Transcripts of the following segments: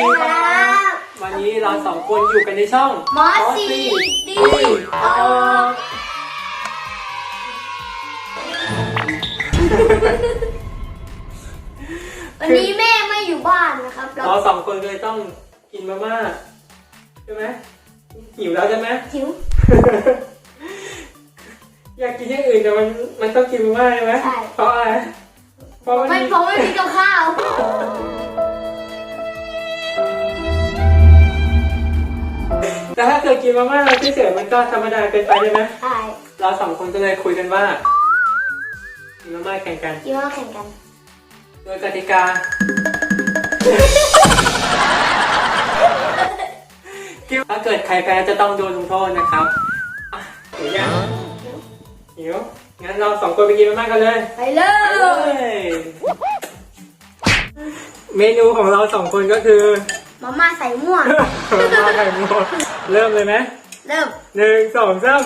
ดีครับวันนี้เราสองคนอยู่กันในช่องมอสซีดีออกวันนี้แม่ไม่อยู่บ้านนะครับ เราเราสองคนเลยต้องกินมาม่าใช่ไหมหิวแล้วใช่ไหมหิว อยากกินอย่างอื่นแต่มันมันต้องกินมาม่าใช่ไหมใช่เพราะอะไรเพราะมันไม่เพราะไม่มีกับข้าว แต่ถ้าเกิดกินมาม่าเฉยๆมันก็ธรรมดาเกินไปใช่ไหมใช่เราสองคนก็เลยคุยกันว่ากินมาม่าแข่งกันกินว่าแข่งกัน โดยกติกา ถ้าเกิดใครแพ้จะต้องโดนลงโทษนะครับอะหิวยังหิวงั้นเราสองคนไปกินมาม่ากันเลย ไปเลไปเลย ย เมนูของเราสองคนก็คือ มาม่าใส่ม่วง มาม่าไข่มุกเริ่มเลยไหมเริ่มหนึ่งสองสาม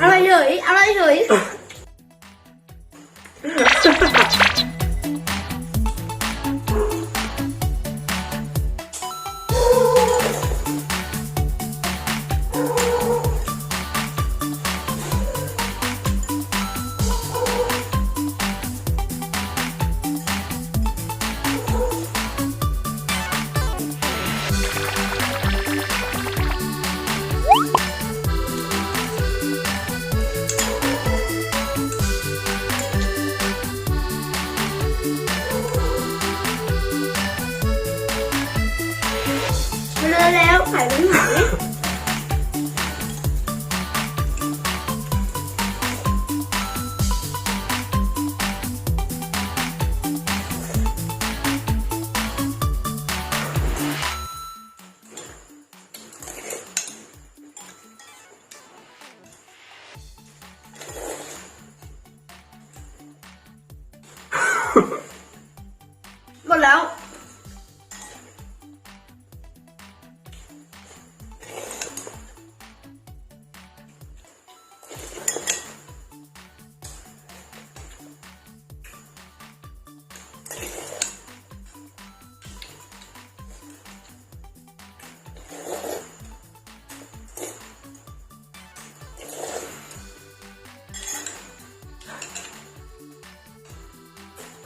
อะไรเฉยอะไรเฉยเล อะแ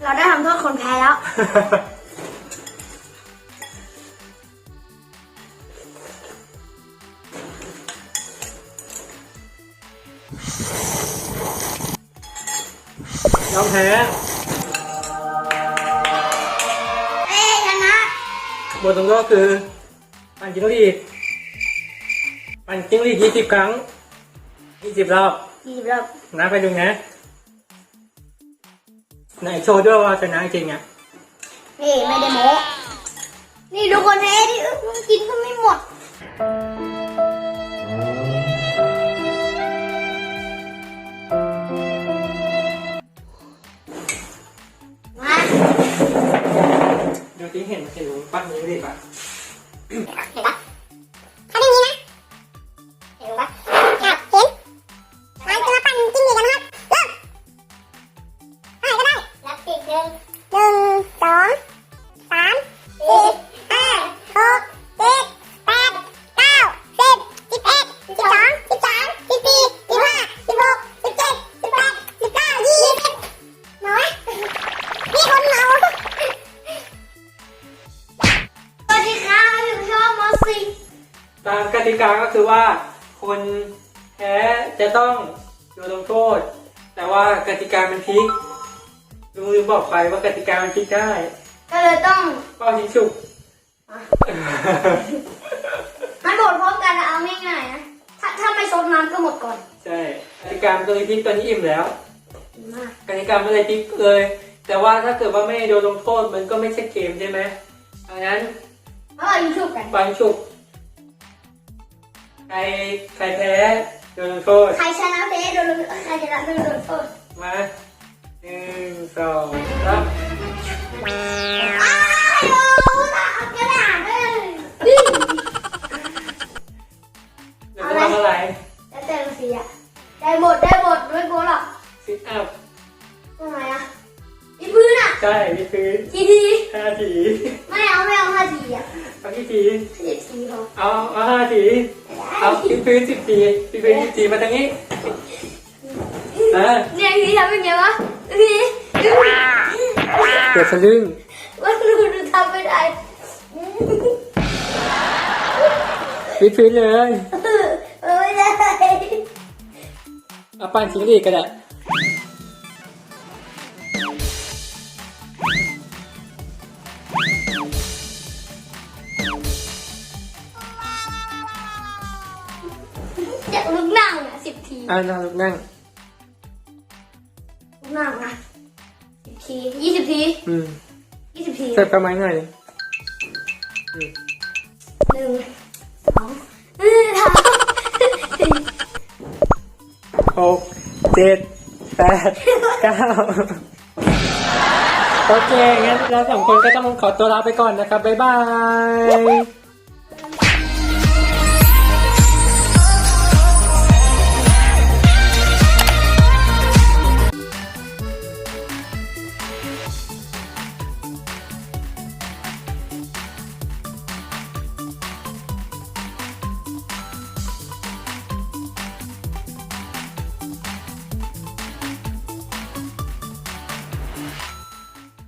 เราได้ทำโทษคนแพ้แล้ว ยอมแพ้เอ้ชนะบทลงโทษคือ ปั่นจิ้งหรีดปั่นจิ้งหรีดยี่สิบครั้งยี่สิบรอบ ยี่สิบรอบ นะไปดูนะ ไหนโชว์ด้วยว่าชนะจริงอะนี่ไม่ได้โม้นี่ทุกคนแพ้ดิเอ้ยกินก็ไม่หมด มาดูที่เห็นเห็นปั้นจิ้งหรีดปะเห็นปะามกติกาก็คือว่าคนแพ้จะต้องโดนลงโทษ แต่ว่ากติกามันพลิกลุงลืมบอกไปว่ากติกามันพลิกได้ ก็เลยต้องเป้ายิงฉุกมันโดดพร้อมกันนะเอาง่ายๆนะ ถ้าถ้าไม่ซดน้ำก็หมดก่อน ใช่กติกามันตัวนี้พลิกตัวนี้อิ่มแล้วดีมากกติกามันเลยพลิกเลย แต่ว่าถ้าเกิดว่าไม่โดนลงโทษมันก็ไม่ใช่เกมใช่ไหมดังนั้นเอาเรายิงชุบกัน ปังฉุก ใครใครแพ้โดนลงโทษใครชนะแพ้โดนใครชนะเพชโดนโทษมาหนึ่งสองสามอ้าวโยนเอากระดาษดี๋ยวจะอะไรแล้วต่งสีอะได้หมดได้หมดไม่โบหรอกซิทอัพทำไมอะมีพื้นอะใช่มีพื้นกี่ทีห้าทีไม่เอาไม่เอาห้าทีอะเอากี่ทีสิาทีพอเอาเอาห้าที เอาพิพื้นสิบทีพิพื้นสิบทีมาทางนี้เออเนี่ยพี่ทำเป็นไงวะพี่เกิดสะลึ่งว่าดูดูทำไม่ได้พิพื้นเลย ไม่ได้เอาปั้นทิ้งอีกก็ได้ อะสิบทีอ่านั่งลุกนั่งลุกนั่งอะสิบทียี่สิบทีอืมยี่สิบทีเสิร์ฟประมาณหน่อยอืมหนึ่งสองเออสามสี่หกเจ็ดแปดเก้าโอเคงั้นเราสองคนก็ต้องขอตัวลาไปก่อนนะครับบ๊ายบาย